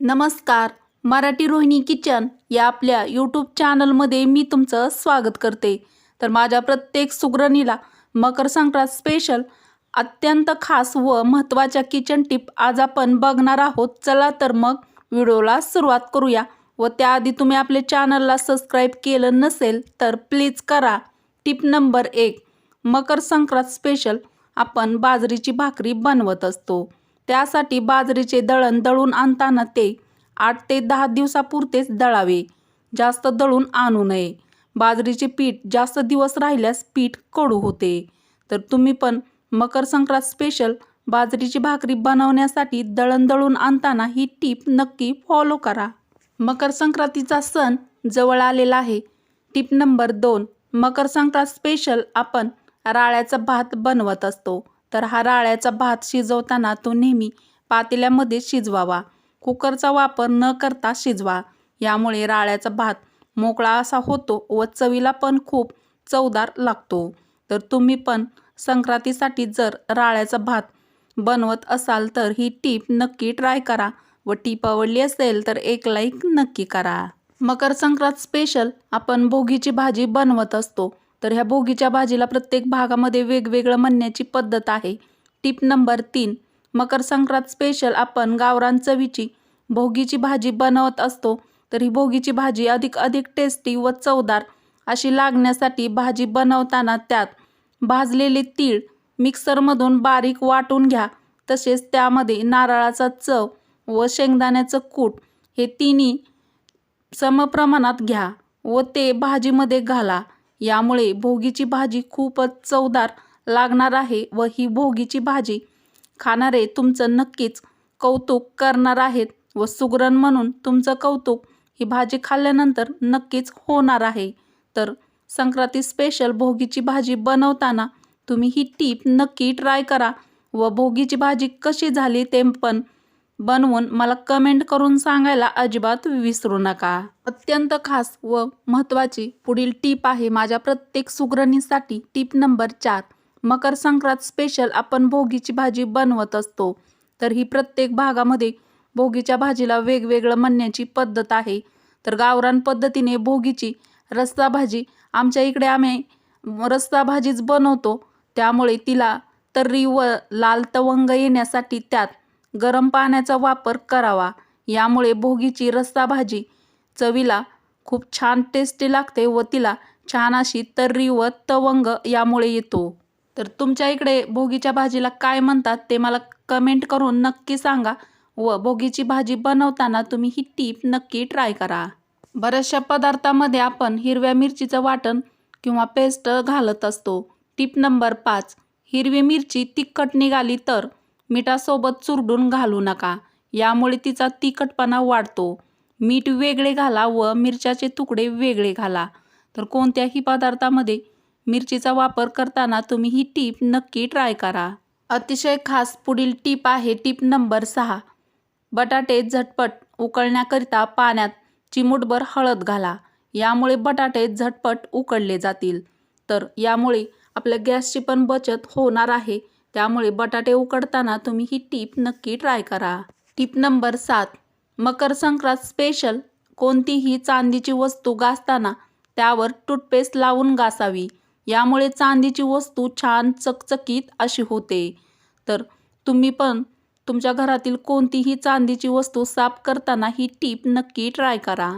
नमस्कार मराठी रोहिणी किचन या आपल्या यूट्यूब चॅनलमध्ये मी तुमचं स्वागत करते. तर माझ्या प्रत्येक सुगरणीला मकर संक्रांत स्पेशल अत्यंत खास व महत्त्वाच्या किचन टिप आज आपण बघणार आहोत. चला तर मग व्हिडिओला सुरुवात करूया व त्याआधी तुम्ही आपल्या चॅनलला सबस्क्राईब केलं नसेल तर प्लीज करा. टिप नंबर एक मकर संक्रांत स्पेशल आपण बाजरीची भाकरी बनवत असतो. त्यासाठी बाजरीचे दळण दळून आणताना ते आठ ते दहा दिवसापुरतेच दळावे. जास्त दळून आणू नये. बाजरीचे पीठ जास्त दिवस राहिल्यास पीठ कडू होते. तर तुम्ही पण मकर संक्रांत स्पेशल बाजरीची भाकरी बनवण्यासाठी दळण दळून आणताना ही टीप नक्की फॉलो करा. मकर संक्रांतीचा सण जवळ आलेला आहे. टीप नंबर दोन मकर संक्रांत स्पेशल आपण राळ्याचा भात बनवत असतो. तर हा राळ्याचा भात शिजवताना तो नेहमी पातेल्यामध्ये शिजवावा. कुकरचा वापर न करता शिजवा. यामुळे राळ्याचा भात मोकळा असा होतो व चवीला पण खूप चवदार लागतो. तर तुम्ही पण संक्रांतीसाठी जर राळ्याचा भात बनवत असाल तर ही टीप नक्की ट्राय करा व टीप आवडली असेल तर एक लाईक नक्की करा. मकर संक्रांत स्पेशल आपण भोगीची भाजी बनवत असतो. तर ह्या भोगीच्या भाजीला प्रत्येक भागामध्ये वेगवेगळं म्हणण्याची पद्धत आहे. टिप नंबर तीन मकर संक्रांत स्पेशल आपण गावरान चवीची भोगीची भाजी बनवत असतो. तर ही भोगीची भाजी अधिक अधिक टेस्टी व चवदार अशी लागण्यासाठी भाजी बनवताना त्यात भाजलेले तीळ मिक्सरमधून बारीक वाटून घ्या. तसेच त्यामध्ये नारळाचा चव व शेंगदाण्याचं कूट हे तिन्ही समप्रमाणात घ्या व ते भाजीमध्ये घाला. यामुळे भोगीची भाजी खूपच चवदार लागणार आहे व ही भोगीची भाजी खाणारे तुमचं नक्कीच कौतुक करणार आहेत व सुगरण म्हणून तुमचं कौतुक ही भाजी खाल्ल्यानंतर नक्कीच होणार आहे. तर संक्रांती स्पेशल भोगीची भाजी बनवताना तुम्ही ही टीप नक्की ट्राय करा व भोगीची भाजी कशी झाली ते पण बनवून मला कमेंट करून सांगायला अजिबात विसरू नका. अत्यंत खास व महत्त्वाची पुढील टीप आहे माझ्या प्रत्येक सुगरणीसाठी टीप नंबर चार. मकर संक्रांत स्पेशल आपण भोगीची भाजी बनवत असतो. तर ही प्रत्येक भागामध्ये भोगीच्या भाजीला वेगवेगळं म्हणण्याची पद्धत आहे. तर गावरान पद्धतीने भोगीची रस्सा भाजी आमच्या इकडे आम्ही रस्सा भाजीच बनवतो. त्यामुळे तिला तर्री व लाल तवंग येण्यासाठी त्यात गरम पाण्याचा वापर करावा. यामुळे भोगीची रस्सा भाजी चवीला खूप छान टेस्टी लागते व तिला छान अशी तर्री व तवंग यामुळे येतो. तर तुमच्या इकडे भोगीच्या भाजीला काय म्हणतात ते मला कमेंट करून नक्की सांगा व भोगीची भाजी बनवताना तुम्ही ही टीप नक्की ट्राय करा. बऱ्याचशा पदार्थामध्ये आपण हिरव्या मिरचीचं वाटण किंवा पेस्ट घालत असतो. टीप नंबर पाच हिरवी मिरची तिखट निघाली तर. मिठासोबत चुरडून घालू नका. यामुळे तिचा तिखटपणा वाढतो. मीठ वेगळे घाला व मिरच्याचे तुकडे वेगळे घाला. तर कोणत्याही पदार्थामध्ये मिरचीचा वापर करताना तुम्ही ही टीप नक्की ट्राय करा. अतिशय खास पुढील टीप आहे टीप नंबर सहा. बटाटे झटपट उकळण्याकरिता पाण्यात चिमूटभर हळद घाला. यामुळे बटाटे झटपट उकळले जातील. तर यामुळे आपल्या गॅसची पण बचत होणार आहे. त्यामुळे बटाटे उकडताना तुम्ही ही टीप नक्की ट्राय करा. टीप नंबर सात मकर संक्रांत स्पेशल कोणतीही चांदीची वस्तू घासताना त्यावर टूथपेस्ट लावून घासावी यामुळे चांदीची वस्तू छान चकचकीत अशी होते. तर तुम्ही पण तुमच्या घरातील कोणतीही चांदीची वस्तू साफ करताना ही टीप नक्की ट्राय करा.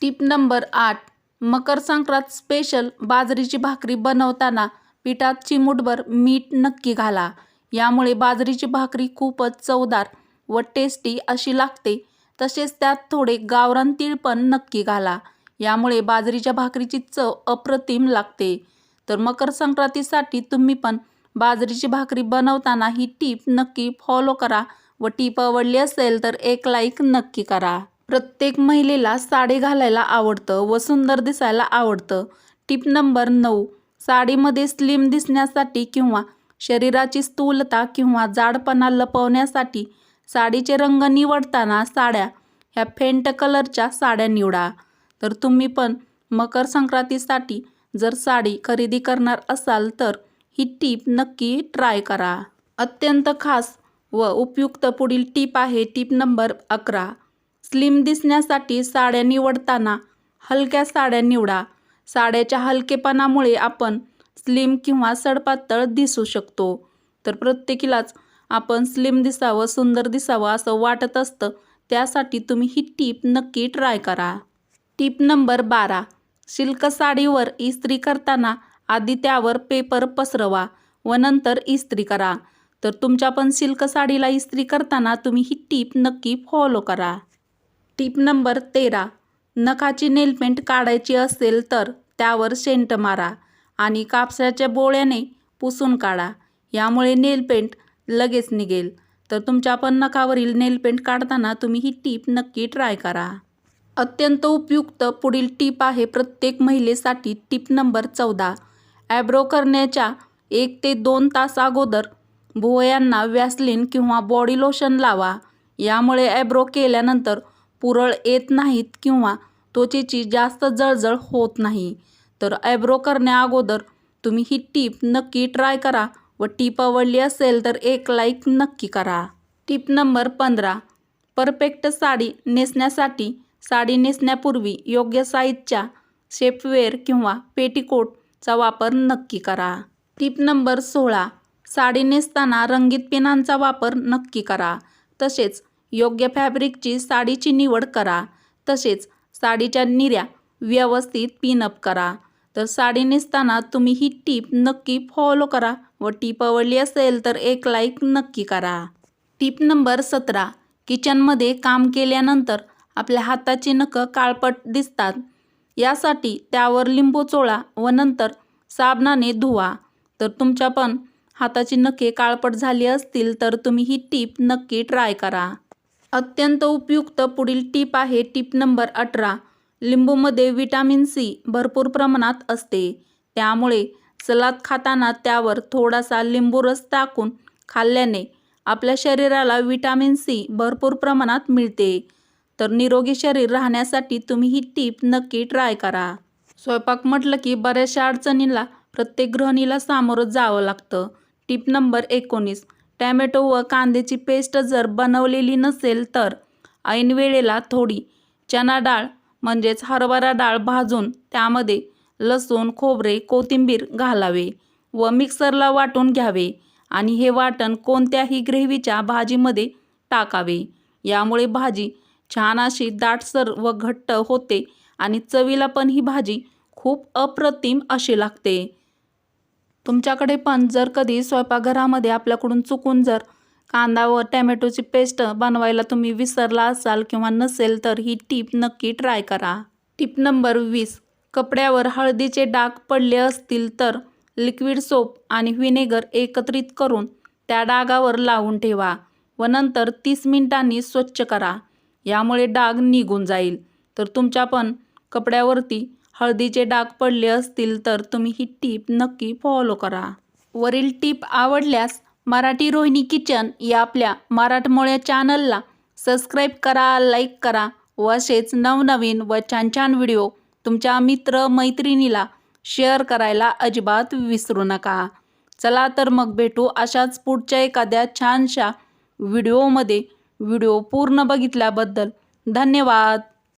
टीप नंबर आठ मकर संक्रांत स्पेशल बाजरीची भाकरी बनवताना पिठात चिमूटभर मीठ नक्की घाला. यामुळे बाजरीची भाकरी खूपच चवदार व टेस्टी अशी लागते. तसेच त्यात थोडे गावरान तीळ पण नक्की घाला. यामुळे बाजरीच्या भाकरीची चव अप्रतिम लागते. तर मकर संक्रांतीसाठी तुम्ही पण बाजरीची भाकरी बनवताना ही टीप नक्की फॉलो करा व टीप आवडली असेल तर एक लाईक नक्की करा. प्रत्येक महिलेला साडी घालायला आवडतं व सुंदर दिसायला आवडतं. टीप नंबर नऊ. साडीमध्ये स्लिम दिसण्यासाठी किंवा शरीराची स्थूलता किंवा जाडपणा लपवण्यासाठी साडीचे रंग निवडताना साड्या ह्या फेंट कलरच्या साड्या निवडा. तर तुम्ही पण मकर संक्रांतीसाठी जर साडी खरेदी करणार असाल तर ही टीप नक्की ट्राय करा. अत्यंत खास व उपयुक्त पुढील टीप आहे टीप नंबर अकरा. स्लिम दिसण्यासाठी साड्या निवडताना हलक्या साड्या निवडा. साड्याच्या हलकेपणामुळे आपण स्लिम किंवा सडपातळ दिसू शकतो. तर प्रत्येकीलाच आपण स्लिम दिसावं सुंदर दिसावं असं वाटत असतं त्यासाठी तुम्ही ही टीप नक्की ट्राय करा. टीप नंबर बारा. सिल्क साडीवर इस्त्री करताना आधी त्यावर पेपर पसरवा व नंतर इस्त्री करा. तर तुमच्या पण सिल्क साडीला इस्त्री करताना तुम्ही ही टीप नक्की फॉलो करा. टीप नंबर तेरा. नखाची नेलपेंट काढायची असेल तर त्यावर शेंट मारा आणि कापसाच्या बोळ्याने पुसून काढा. यामुळे नेलपेंट लगेच निघेल. तर तुमच्या पण नखावरील नेलपेंट काढताना तुम्ही ही टीप नक्की ट्राय करा. अत्यंत उपयुक्त पुढील टीप आहे प्रत्येक महिलेसाठी टीप नंबर चौदा. ॲब्रो करण्याच्या एक ते दोन तास अगोदर भुवयांना व्यासलीन किंवा बॉडी लोशन लावा. यामुळे ॲब्रो केल्यानंतर पुरळ येत नाहीत किंवा त्वचेची जास्त जळजळ होत नाही. तर ॲब्रो करण्याअगोदर तुम्ही ही टीप नक्की ट्राय करा व टीप आवडली असेल तर एक लाईक नक्की करा. टीप नंबर पंधरा परफेक्ट साडी नेसण्यासाठी साडी नेसण्यापूर्वी योग्य साईजच्या शेपवेअर किंवा पेटीकोटचा वापर नक्की करा. टीप नंबर सोळा साडी नेसताना रंगीत पेनांचा वापर नक्की करा. तसेच योग्य फॅब्रिकची साडीची निवड करा. तसेच साडीच्या निऱ्या व्यवस्थित पिनअप करा. तर साडी नेसताना तुम्ही ही टीप नक्की फॉलो करा व टीप आवडली असेल तर एक लाईक नक्की करा. टीप नंबर सतरा. किचनमध्ये काम केल्यानंतर आपल्या हाताची नखं काळपट दिसतात. यासाठी त्यावर लिंबू चोळा व नंतर साबणाने धुवा. तर तुमच्या पण हाताची नखे काळपट झाली असतील तर तुम्ही ही टीप नक्की ट्राय करा. अत्यंत उपयुक्त पुढील टीप आहे टीप नंबर अठरा. लिंबूमध्ये विटॅमिन सी भरपूर प्रमाणात असते. त्यामुळे सलाद खाताना त्यावर थोडासा लिंबू रस टाकून खाल्ल्याने आपल्या शरीराला विटॅमिन सी भरपूर प्रमाणात मिळते. तर निरोगी शरीर राहण्यासाठी तुम्ही ही टीप नक्की ट्राय करा. स्वयंपाक म्हटलं की बऱ्याचशा अडचणींना प्रत्येक गृहिणीला सामोरं जावं लागतं. टीप नंबर एकोणीस. टॅमॅटो व कांद्याची पेस्ट जर बनवलेली नसेल तर ऐन वेळेला थोडी चना डाळ म्हणजेच हरभरा डाळ भाजून त्यामध्ये लसूण खोबरे कोथिंबीर घालावे व मिक्सरला वाटून घ्यावे आणि हे वाटण कोणत्याही ग्रेव्हीच्या भाजीमध्ये टाकावे. यामुळे भाजी छान अशी दाटसर व घट्ट होते आणि चवीला पण ही भाजी खूप अप्रतिम अशी लागते. तुमच्याकडे पण जर कधी स्वयंपाकघरामध्ये आपल्याकडून चुकून जर कांदा व टॅमॅटोची पेस्ट बनवायला तुम्ही विसरला असाल किंवा नसेल तर ही टीप नक्की ट्राय करा. टीप नंबर वीस. कपड्यावर हळदीचे डाग पडले असतील तर लिक्विड सोप आणि व्हिनेगर एकत्रित करून त्या डागावर लावून ठेवा व नंतर तीस मिनिटांनी स्वच्छ करा. यामुळे डाग निघून जाईल. तर तुमच्या पण कपड्यावरती हळदीचे डाग पडले असतील तर तुम्ही ही टीप नक्की फॉलो करा. वरील टीप आवडल्यास मराठी रोहिणी किचन या आपल्या मराठमोळ्या चॅनलला सबस्क्राईब करा लाईक करा व असेच नवनवीन व छान छान व्हिडिओ तुमच्या मित्र मैत्रिणीला शेअर करायला अजिबात विसरू नका. चला तर मग भेटू अशाच पुढच्या एखाद्या छानशा व्हिडिओमध्ये व्हिडिओ पूर्ण बघितल्याबद्दल धन्यवाद.